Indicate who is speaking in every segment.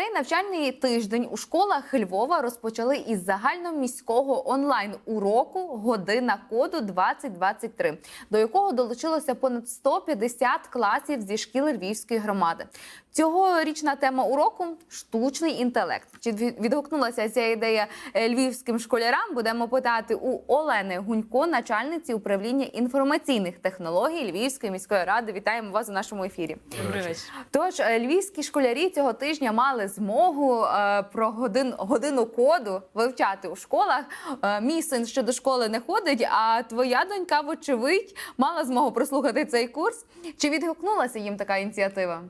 Speaker 1: Цей навчальний тиждень у школах Львова розпочали із загальноміського онлайн уроку Година коду 2023, до якого долучилося понад 150 класів зі шкіл Львівської громади. Цьогорічна тема уроку штучний інтелект. Чи відгукнулася ця ідея е, львівським школярам? Будемо питати у Олени Гунько, начальниці управління інформаційних технологій Львівської міської ради. Вітаємо вас у нашому ефірі.
Speaker 2: Добрий вечір.
Speaker 1: Тож е, львівські школярі цього тижня мали змогу е, про годин, годину коду вивчати у школах. Е, мій син ще до школи не ходить, а твоя донька, вочевидь, мала змогу прослухати цей курс. Чи відгукнулася їм така ініціатива?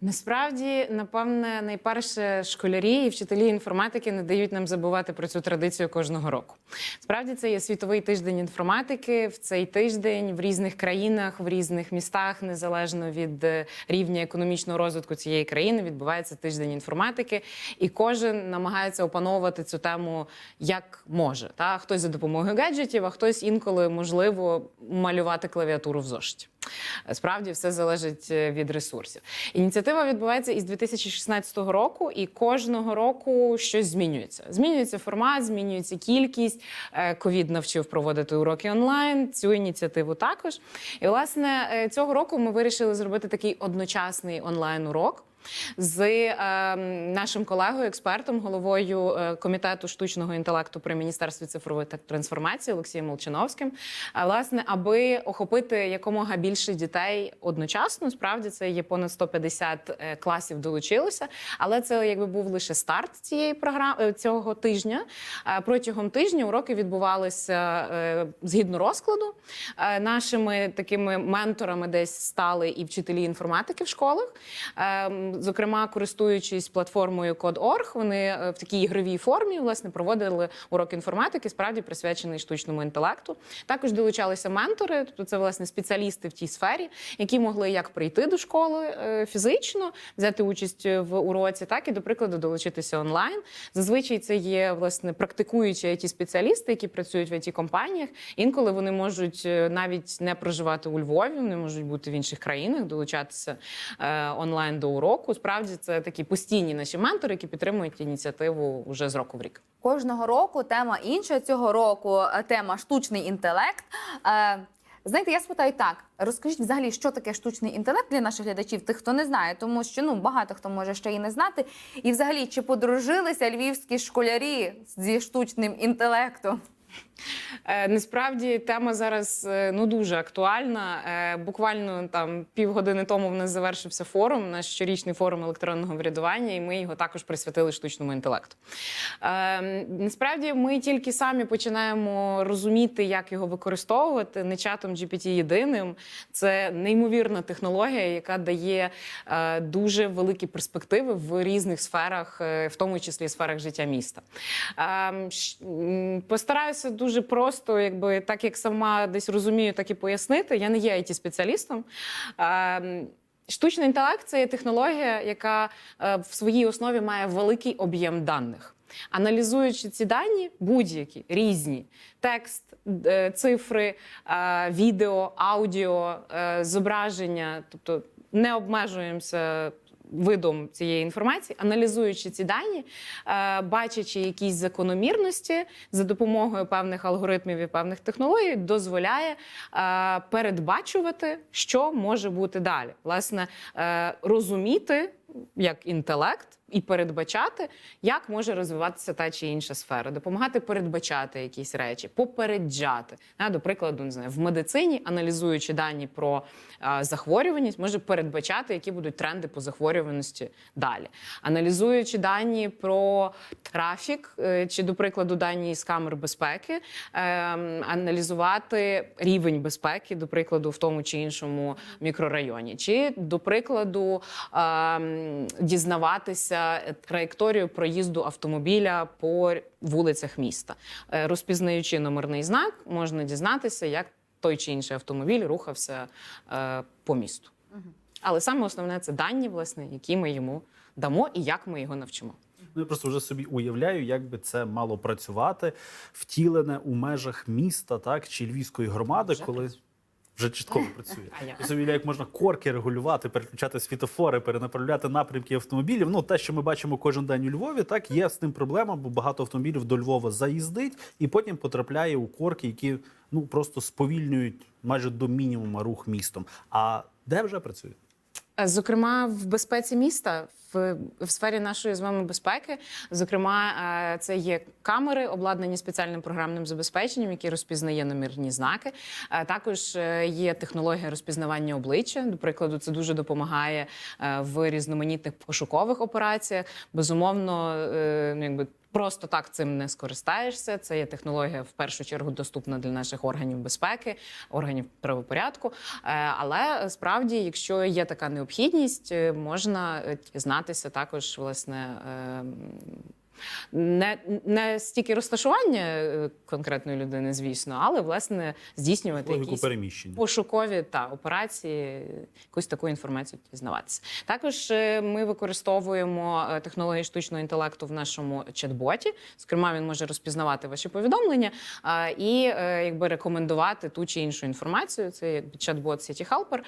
Speaker 2: Насправді, напевне, найперше школярі і вчителі інформатики не дають нам забувати про цю традицію кожного року. Справді, це є світовий тиждень інформатики. В цей тиждень в різних країнах, в різних містах, незалежно від е, рівня економічного розвитку цієї країни, відбувається тиждень інформатики, і кожен намагається опановувати цю тему як може. Та хтось за допомогою гаджетів, а хтось інколи можливо малювати клавіатуру в зошиті. Справді все залежить е, від ресурсів. Ініціатива відбувається із 2016 року, і кожного року щось змінюється. Змінюється формат, змінюється кількість. Е, Ковід навчив проводити уроки онлайн. Цю ініціативу також. І власне е, цього року ми вирішили зробити такий одночасний онлайн урок. З е, нашим колегою, експертом, головою е, комітету штучного інтелекту при міністерстві цифрової та- трансформації Олексієм Молчановським. Власне, аби охопити якомога більше дітей одночасно, справді це є понад 150 е, класів долучилося. Але це якби був лише старт цієї програми цього тижня. Протягом тижня уроки відбувалися згідно розкладу. Нашими такими менторами десь стали і вчителі інформатики в школах. Зокрема, користуючись платформою Code.org, вони е, в такій ігровій формі власне проводили урок інформатики, справді присвячений штучному інтелекту. Також долучалися ментори, тобто це власне спеціалісти в тій сфері, які могли як прийти до школи е, фізично, взяти участь в уроці, так і до прикладу долучитися онлайн. Зазвичай це є власне практикуючі it спеціалісти, які працюють в it компаніях. Інколи вони можуть е, навіть не проживати у Львові, вони можуть бути в інших країнах, долучатися онлайн до уроку. Справді це такі постійні наші ментори, які підтримують ініціативу вже з року в рік.
Speaker 1: Кожного року тема інша. Цього року е, тема штучний інтелект. Е, Знаєте, я спитаю так: розкажіть взагалі, що таке штучний інтелект для наших глядачів, тих, хто не знає, тому що ну багато хто може ще і не знати. І взагалі, чи подружилися львівські школярі зі штучним інтелектом?
Speaker 2: Е, Насправді тема зараз е, ну дуже актуальна. Е, Буквально там півгодини тому в нас завершився форум, наш щорічний форум електронного врядування, і ми його також присвятили штучному інтелекту. Насправді ми тільки самі починаємо розуміти, як його використовувати. Не чатом GPT єдиним. Це неймовірна технологія, яка дає дуже великі перспективи в різних сферах, в тому числі сферах життя міста. Ем, Постараюся дуже просто, якби так як сама десь розумію, так і пояснити. Я не є it спеціалістом. Ем, Штучний інтелект це є технологія, яка е, в своїй основі має великий об'єм даних. Аналізуючи ці дані, будь-які різні текст, е, цифри, е, відео, аудіо, зображення, тобто не обмежуємося видом цієї інформації, аналізуючи ці дані, е, бачачи якісь закономірності за допомогою певних алгоритмів і певних технологій, дозволяє е, передбачувати, що може бути далі. Власне, е, розуміти як інтелект. І передбачати, як може розвиватися та чи інша сфера, допомагати передбачати якісь речі, попереджати. До прикладу, не знаю, в медицині, аналізуючи дані про захворюваність, може передбачати, які будуть тренди по захворюваності далі. Аналізуючи дані про трафік, е, чи, до прикладу, дані з камер безпеки, е, аналізувати рівень безпеки, до прикладу, в тому чи іншому мікрорайоні, чи, до прикладу, е, м, траєкторію проїзду автомобіля по вулицях міста, Е, розпізнаючи номерний знак, можна дізнатися, як той чи інший автомобіль рухався е, по місту. Але саме основне це дані, власне, які ми йому дамо і як ми його навчимо.
Speaker 3: Ну, я просто вже собі уявляю, як би це мало працювати, втілене у межах міста, так чи львівської громади,
Speaker 2: Вже
Speaker 3: коли Вже чітко працює.
Speaker 2: А як?
Speaker 3: Собі як можна корки регулювати, переключати світофори, перенаправляти напрямки автомобілів. Ну, те, що ми бачимо кожен день у Львові, так є з тим проблема, бо багато автомобілів до Львова заїздить і потім потрапляє у корки, які ну просто сповільнюють майже до мінімума рух містом. А де вже працює?
Speaker 2: Е, Зокрема, в безпеці міста, в, в сфері нашої з вами безпеки, зокрема, е, це є камери, обладнані спеціальним програмним забезпеченням, які розпізнає номерні знаки. Е, Також є технологія розпізнавання обличчя. До прикладу, це дуже допомагає в різноманітних пошукових операціях. Безумовно, ну, якби. Просто так цим не скористаєшся. Це є технологія в першу чергу доступна для наших органів безпеки, органів правопорядку. Е, Але справді, якщо є така необхідність, е, можна е, дізнатися також власне. Не, не стільки розташування е, конкретної людини, звісно, але власне здійснювати
Speaker 3: Логіку
Speaker 2: якісь
Speaker 3: переміщення.
Speaker 2: пошукові та операції, якусь таку інформацію дізнаватися. Також е, ми використовуємо е, технології штучного інтелекту в нашому чат-боті. Зокрема, він може розпізнавати ваші повідомлення і якби рекомендувати ту чи іншу інформацію. Це якби чат-бот City Helper.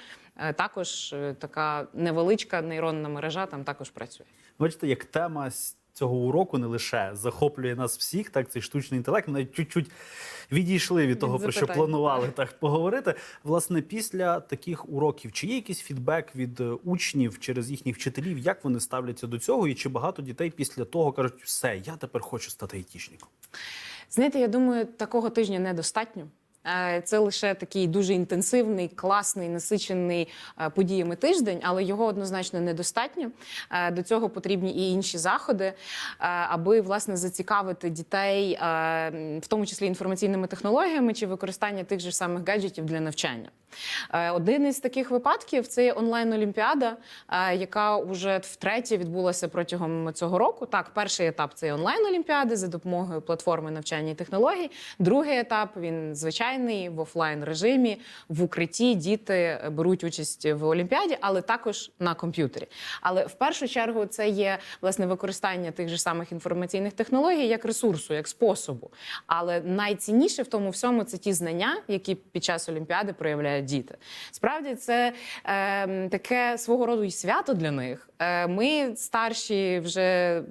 Speaker 2: Також така невеличка нейронна мережа там також працює.
Speaker 3: Бачите, як тема з цього уроку не лише захоплює нас всіх, так цей штучний інтелект. Ми навіть чуть-чуть відійшли від того, про що планували так поговорити. Власне, після таких уроків, чи є якийсь фідбек від е, учнів через їхніх вчителів, як вони ставляться до цього, і чи багато дітей після того кажуть, все, я тепер хочу стати айтішником?
Speaker 2: Знаєте, я думаю, такого тижня недостатньо. Е, Це лише такий дуже інтенсивний, класний, насичений е, подіями тиждень, але його однозначно недостатньо. Е, До цього потрібні і інші заходи, аби власне зацікавити дітей, в тому числі інформаційними технологіями чи використання тих же самих гаджетів для навчання. Один із таких випадків це є онлайн-олімпіада, яка вже втретє відбулася протягом цього року. Так, перший етап це онлайн-олімпіади за допомогою платформи навчання і технологій. Другий етап він звичайний в офлайн режимі. В укритті діти беруть участь в олімпіаді, але також на комп'ютері. Але в першу чергу це є власне використання тих же самих інформаційних технологій як ресурсу, як способу. Але найцінніше в тому всьому це ті знання, які під час олімпіади проявляють діти. Справді це е, таке свого роду і свято для них. Е, ми старші, вже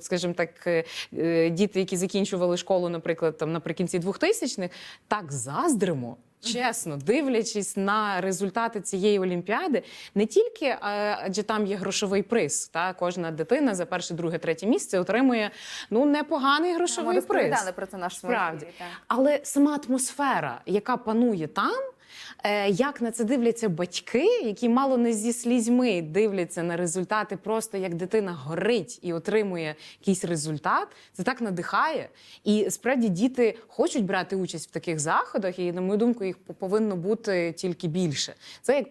Speaker 2: скажімо так, е, діти, які закінчували школу, наприклад, там наприкінці 2000-х, так заздримо. Чесно, дивлячись на результати цієї олімпіади, не тільки е, адже там є грошовий приз. Та кожна дитина за перше, друге, третє місце отримує ну непоганий
Speaker 1: Ми
Speaker 2: грошовий приз.
Speaker 1: розповідали про це наш
Speaker 2: Справді. Але сама атмосфера, яка панує там, як на це дивляться батьки, які мало не зі слізьми дивляться на результати, просто як дитина горить і отримує якийсь результат, це так надихає. І справді діти хочуть брати участь в таких заходах, і на мою думку, їх повинно бути тільки більше. Це як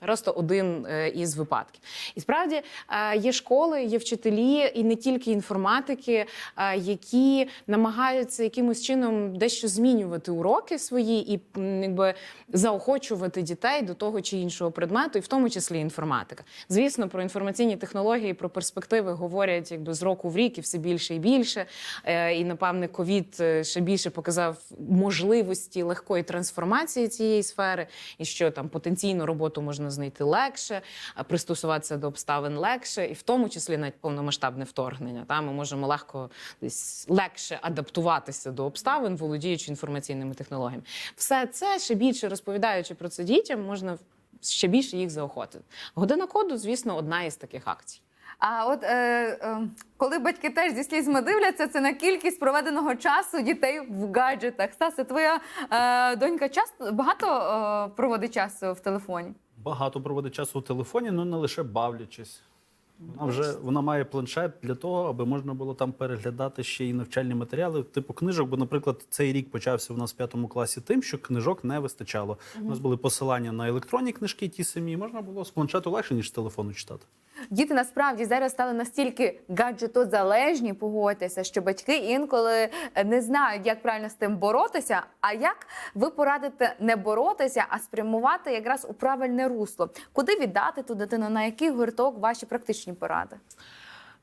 Speaker 2: Просто один е, із випадків. І справді е, є школи, є вчителі, і не тільки інформатики, е, які намагаються якимось чином дещо змінювати уроки свої і якби заохочувати дітей до того чи іншого предмету, і в тому числі інформатика. Звісно, про інформаційні технології, про перспективи говорять якби з року в рік і все більше і більше. І напевне, ковід ще більше показав можливості легкої трансформації цієї сфери, і що там потенційно роботу можна знайти легше, пристосуватися до обставин легше, і в тому числі навіть повномасштабне вторгнення. Та ми можемо легко десь легше адаптуватися до обставин, володіючи інформаційними технологіями. Все це ще більше розповідаючи про це дітям, можна ще більше їх заохотити. Година коду, звісно, одна із таких акцій.
Speaker 1: А от е, е, коли батьки теж зі слізьми дивляться, це на кількість проведеного часу дітей в гаджетах. Стасе, твоя е, донька часто багато е, проводить часу в телефоні?
Speaker 3: Багато проводить часу у телефоні, ну не лише бавлячись. Вона вже вона має планшет для того, аби можна було там переглядати ще й навчальні матеріали, типу книжок. Бо, наприклад, цей рік почався у нас в п'ятому класі тим, що книжок не вистачало. У нас були посилання на електронні книжки, ті самі. Можна було з планшету легше ніж з телефону читати.
Speaker 1: Діти насправді зараз стали настільки гаджетозалежні, погодьтеся, що батьки інколи не знають, як правильно з тим боротися. А як ви порадите не боротися, а спрямувати якраз у правильне русло? Куди віддати ту дитину? На який гурток ваші практичні поради?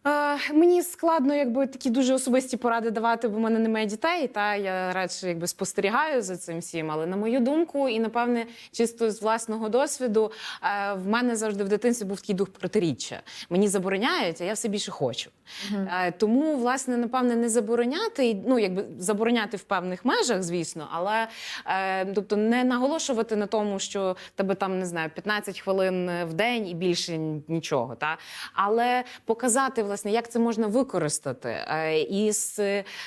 Speaker 2: Е, мені складно, якби такі дуже особисті поради давати, бо в мене немає дітей. Та я радше якби спостерігаю за цим всім. Але на мою думку, і напевне, чисто з власного досвіду, е, в мене завжди в дитинстві був такий дух протиріччя. Мені забороняють, а я все більше хочу. Е, тому, власне, напевне, не забороняти, ну якби забороняти в певних межах, звісно, але е, тобто не наголошувати на тому, що тебе там не знаю 15 хвилин в день і більше нічого. Та але показати власне, як це можна використати е, із,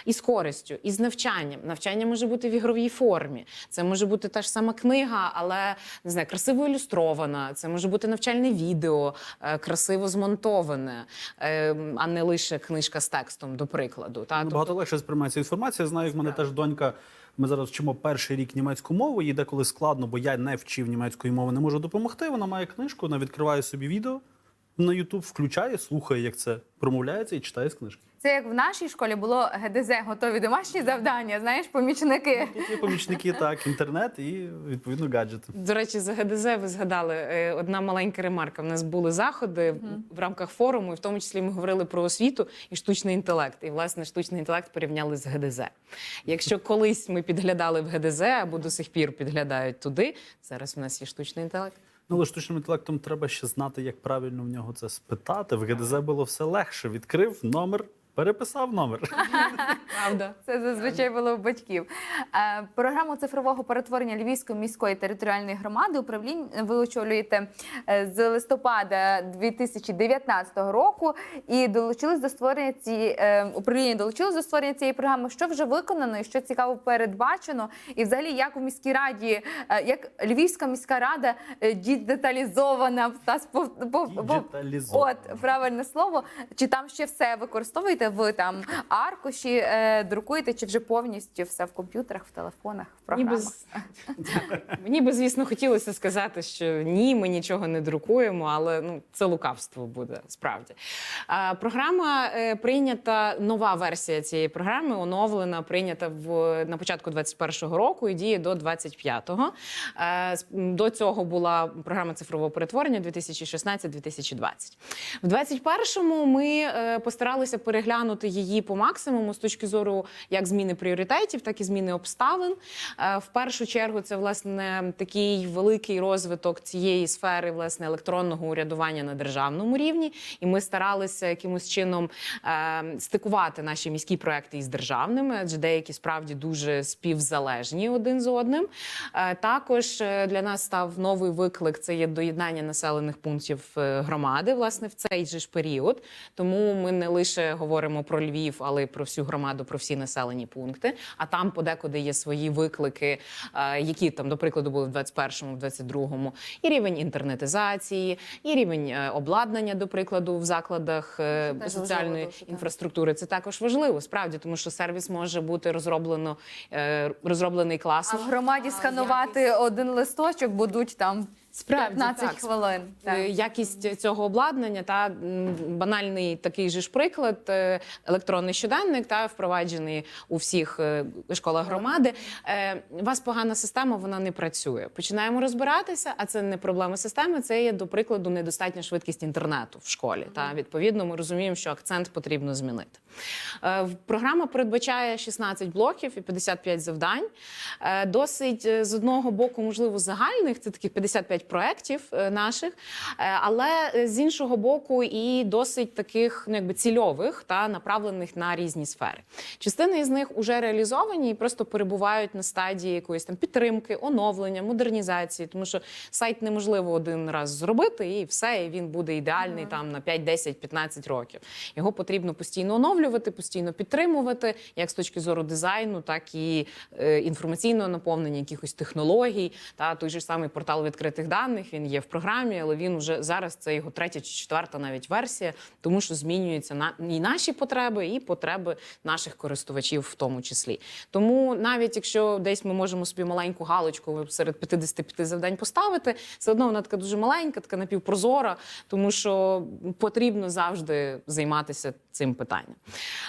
Speaker 2: із користю, із навчанням. Навчання може бути в ігровій формі. Це може бути та ж сама книга, але не знаю, красиво ілюстрована. Це може бути навчальне відео, е, красиво змонтоване, е, а не лише книжка з текстом, до прикладу. Та
Speaker 3: Набагато
Speaker 2: тобто,
Speaker 3: легше сприймається інформація. Я знаю, в мене теж донька. Ми зараз вчимо перший рік німецьку мову. Їй деколи складно, бо я не вчив німецької мови, не можу допомогти. Вона має книжку, вона відкриває собі відео на YouTube, включає, слухає, як це промовляється, і читає з книжки.
Speaker 1: Це як в нашій школі було ГДЗ, готові домашні завдання, знаєш, помічники.
Speaker 3: Тут є помічники, так, інтернет і відповідно гаджети.
Speaker 2: До речі, за ГДЗ ви згадали е, одна маленька ремарка. У нас були заходи в рамках форуму, і в тому числі ми говорили про освіту і штучний інтелект. І власне штучний інтелект порівняли з ГДЗ. Якщо колись ми підглядали в ГДЗ або до сих пір підглядають туди, зараз у нас є штучний інтелект.
Speaker 3: Ну, але штучним інтелектом треба ще знати, як правильно в нього це спитати. В ГДЗ було все легше. Відкрив номер, переписав номер.
Speaker 2: Правда.
Speaker 1: Це зазвичай було у батьків. Е, Програму цифрового перетворення Львівської міської територіальної громади управлінь ви очолюєте е, з листопада 2019 року і долучились до створення цієї е, управління долучилось до створення цієї програми. Що вже виконано і що цікаво передбачено, і взагалі як у міській раді, е, як Львівська міська рада е, деталізована та спов- пов- пов-
Speaker 3: Діджиталізована.
Speaker 1: От правильне слово. Чи там ще все використовуєте ви там аркуші, е, друкуєте, чи вже повністю все в комп'ютерах, в телефонах, в програмах?
Speaker 2: Мені би, звісно, хотілося сказати, що ні, ми нічого не друкуємо, але ну це лукавство буде справді. А, програма е, прийнята, нова версія цієї програми, оновлена, прийнята в на початку 21-го року і діє до 25-го. Е, До цього була програма цифрового перетворення 2016-2020. В 21-му ми е, постаралися переглянути її по максимуму з точки зору як зміни пріоритетів, так і зміни обставин. Е, В першу чергу це власне такий великий розвиток цієї сфери власне електронного урядування на державному рівні. І ми старалися якимось чином е, стикувати наші міські проекти із державними, адже деякі справді дуже співзалежні один з одним. Е, Також для нас став новий виклик: це є доєднання населених пунктів громади, власне, в цей же ж період. Тому ми не лише говоримо про Львів, але й про всю громаду, про всі населені пункти. А там подекуди є свої виклики, е, які там, до прикладу, були в 21-му, в 22-му. І рівень інтернетизації, і рівень е, обладнання, до прикладу, в закладах е,
Speaker 1: Це
Speaker 2: соціальної
Speaker 1: важливо
Speaker 2: інфраструктури. Це також важливо, справді, тому що сервіс може бути розроблено розроблений
Speaker 1: А
Speaker 2: класно.
Speaker 1: в громаді сканувати один листочок будуть там
Speaker 2: Справді,
Speaker 1: 15
Speaker 2: так.
Speaker 1: хвилин. Так.
Speaker 2: Е, Якість цього обладнання та банальний такий же ж приклад, е, електронний щоденник та впроваджений у всіх е, школах громади. У вас погана система, вона не працює. Починаємо розбиратися, а це не проблема системи. Це є до прикладу недостатня швидкість інтернету в школі. Та відповідно ми розуміємо, що акцент потрібно змінити. Програма передбачає 16 блоків і 55 завдань. Досить з одного боку, можливо, загальних це таких 55 проєктів е, наших, е, але е, з іншого боку, і досить таких ну, якби цільових та направлених на різні сфери. Частина із них вже реалізовані і просто перебувають на стадії якоїсь там підтримки, оновлення, модернізації, тому що сайт неможливо один раз зробити, і все, і він буде ідеальний там на 5, 10, 15 років. Його потрібно постійно оновлювати, постійно підтримувати, як з точки зору дизайну, так і інформаційного наповнення, якихось технологій. Та той же самий портал відкритих даних він є в програмі, але він вже зараз це його третя чи четверта навіть версія, тому що змінюються на і наші потреби, і потреби наших користувачів, в тому числі. Тому навіть якщо десь ми можемо собі маленьку галочку серед 55 завдань поставити, все одно вона така дуже маленька, така напівпрозора, тому що потрібно завжди займатися цим питанням.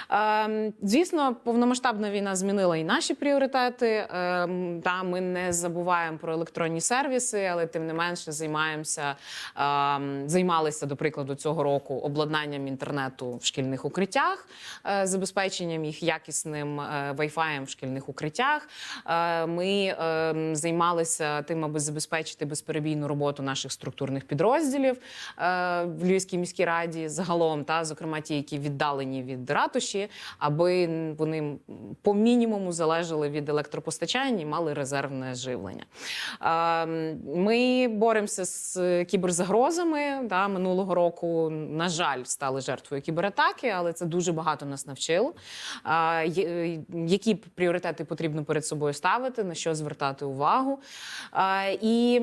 Speaker 2: Ем, звісно, повномасштабна війна змінила і наші пріоритети. Ем, та ми не забуваємо про електронні сервіси, але тим не менше займаємося, ем, займалися, до прикладу, цього року обладнанням інтернету в шкільних укриттях, е, забезпеченням їх якісним е, Wi-Fi в шкільних укриттях. Е, Ми ем, займалися тим, аби забезпечити безперебійну роботу наших структурних підрозділів е, в Львівській міській раді загалом, та зокрема ті, які віддалені від ратуші, аби вони по мінімуму залежали від електропостачання і мали резервне живлення. Е, Боремося з кіберзагрозами. Да, минулого року, на жаль, стали жертвою кібератаки, але це дуже багато нас навчило. Е, є- Які пріоритети потрібно перед собою ставити, на що звертати увагу. Е, І,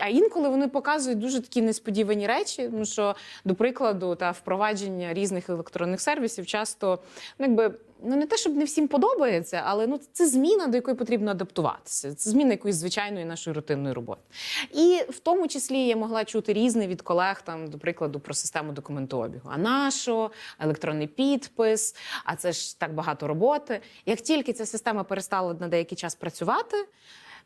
Speaker 2: а інколи вони показують дуже такі несподівані речі. Ну що, до прикладу, та впровадження різних електронних сервісів часто ну, якби. Ну, не те, щоб не всім подобається, але ну це зміна, до якої потрібно адаптуватися. Це зміна якоїсь звичайної нашої рутинної роботи. І в тому числі я могла чути різне від колег, там, до прикладу, про систему документообігу. А на електронний підпис, а це ж так багато роботи. Як тільки ця система перестала на деякий час працювати.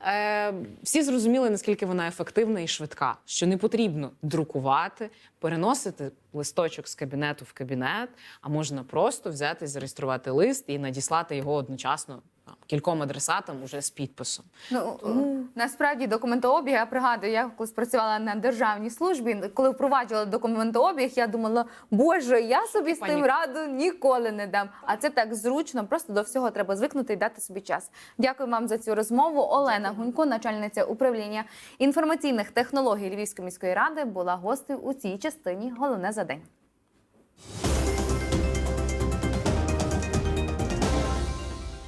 Speaker 2: Е, всі зрозуміли, наскільки вона ефективна і швидка, що не потрібно друкувати, переносити листочок з кабінету в кабінет, а можна просто взяти, зареєструвати лист і надіслати його одночасно кільком адресатам уже з підписом.
Speaker 1: Ну насправді документообіг, я пригадую, я коли працювала на державній службі, коли впроваджувала документообіг, я думала, боже, я собі з тим раду ніколи не дам. А це так зручно, просто до всього треба звикнути і дати собі час. Дякую вам за цю розмову. Олена Гунько, начальниця управління інформаційних технологій Львівської міської ради, була гостею у цій частині. Головне за день.